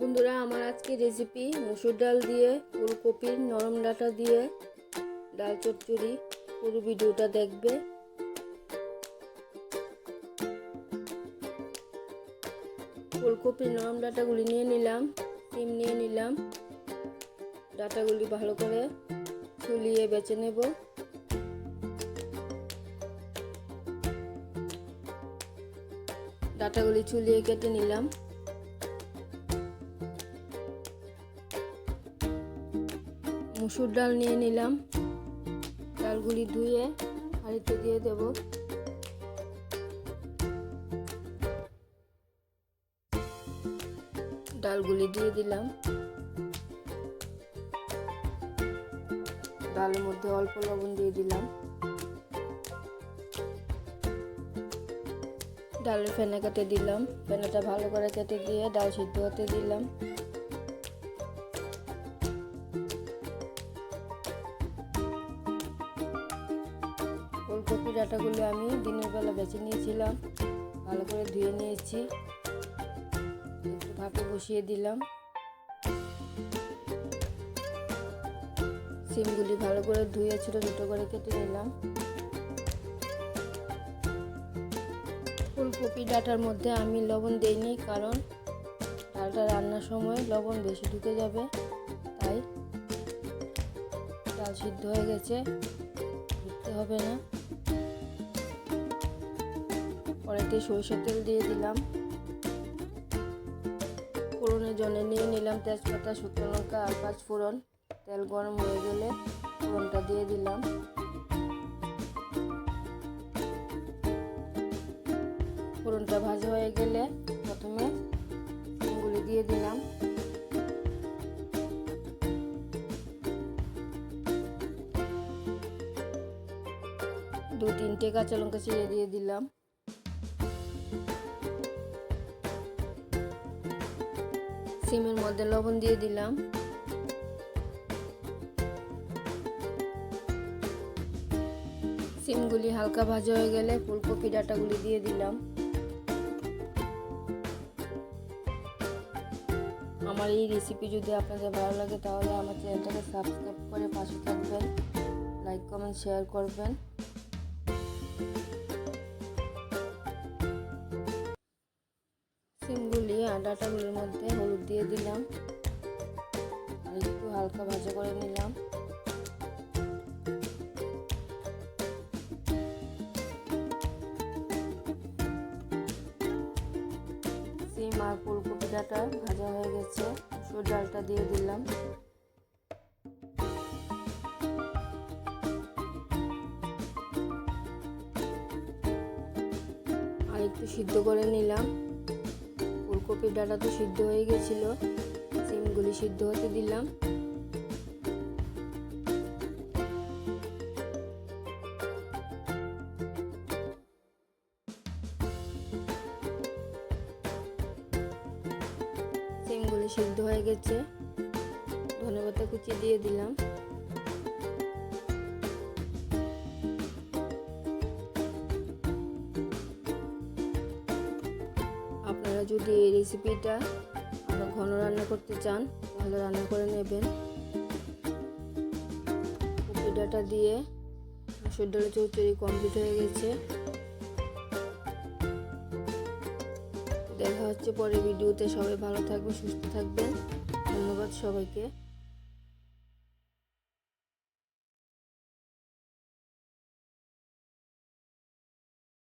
বন্ধুরা, আমার আজকে রেসিপি মুসুর ডাল দিয়ে, ফুলকপির নরম ডাটা দিয়ে, ডাল চচ্চড়ি। পুরো ভিডিওটা দেখবে। ফুলকপির নরম ডাটাগুলি নিয়ে নিলাম, সিম নিয়ে নিলাম। ডাটাগুলি ভালো করে ছুলিয়ে বেছে নেব। ডাটাগুলি ছুলিয়ে কেটে নিলাম। মুসুর ডাল নিয়ে নিলাম। ডালগুলি ধুয়ে হাঁড়িতে দিয়ে দেব। ডালগুলি দিয়ে দিলাম। ডালের মধ্যে অল্প লবণ দিয়ে দিলাম। ডালের ফেনা কেটে দিলাম। ফেনাটা ভালো করে কেটে দিয়ে ডাল সিদ্ধ হতে দিলাম। ফুলকপি ডাটাগুলো আমি দিনের বেলা বেছে নিয়েছিলাম। ভালো করে ধুয়ে নিয়েছি। একটু ভাপে বসিয়ে দিলাম। সিমগুলি ভালো করে ধুয়ে ছোটো ছোটো করে কেটে নিলাম। ফুলকপি ডাটার মধ্যে আমি লবণ দিইনি কারণ ডালটা রান্নার সময় লবণ বেশি ঢুকে যাবে, তাই ডাল সিদ্ধ হয়ে গেছে। দিতে হবে না। কড়াইতে সরষের তেল দিয়ে দিলাম। ফোড়নের জন্য নিয়ে নিলাম তেজপাতা, শুকনো লঙ্কা, আর পাঁচ ফোড়ন। তেল গরম হয়ে গেলে ফোড়নটা দিয়ে দিলাম। ফোড়নটা ভাজা হয়ে গেলে প্রথমে সিমগুলি দিয়ে দিলাম। দু তিনটে কাঁচা লঙ্কা ছিঁড়ে দিয়ে দিলাম। সিমের মধ্যে লবণ দিয়ে দিলাম। সিমগুলি হালকা ভাজা হয়ে গেলে ফুলকপি ডাটাগুলি দিয়ে দিলাম। আমার এই রেসিপি যদি আপনাদের ভালো লাগে তাহলে আমার চ্যানেলটাকে সাবস্ক্রাইব করে পাশে থাকবেন লাইক কমেন্ট শেয়ার করবেন। সিমগুলি আর ডাটাগুলির মধ্যে হলুদ দিয়ে দিলাম। আর একটু হালকা ভাজা করে নিলাম। সিম আর ফুলকপি ডাটা ভাজা হয়ে গেছে। মসুর ডালটা দিয়ে দিলাম। আর একটু সিদ্ধ করে নিলাম। ফুলকপির ডাটা তো সিদ্ধ হয়ে গেছিল। সিমগুলি সিদ্ধ হতে দিলাম। সিমগুলি সিদ্ধ হয়ে গেছে। ধনেপাতা কুচি দিয়ে দিলাম। আপনারা যদি এই রেসিপিটা আরও ঘন রান্না করতে চান, তাহলে রান্না করে নেবেন। ডাটা দিয়ে মসুর ডালের চৌচুরি কমপ্লিট হয়ে গেছে। দেখা হচ্ছে পরে ভিডিওতে। সবাই ভালো থাকবে সুস্থ থাকবেন। ধন্যবাদ সবাইকে।